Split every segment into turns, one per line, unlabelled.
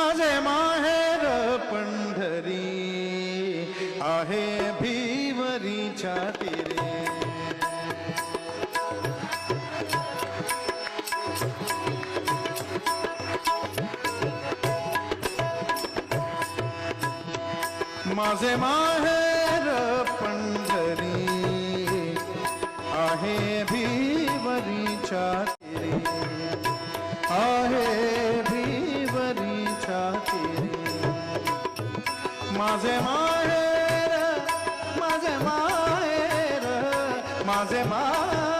माझे माहेर पंढरी आहे भीमरी तिरे माझे माहेर पंढरी आहे भीमरी तिरे आहे माझे माहेर माझे माहेर माझे माहेर.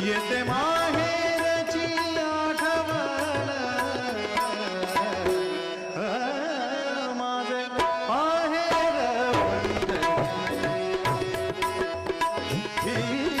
येते माहेरची आठवण माझे माहेर वंदनी ही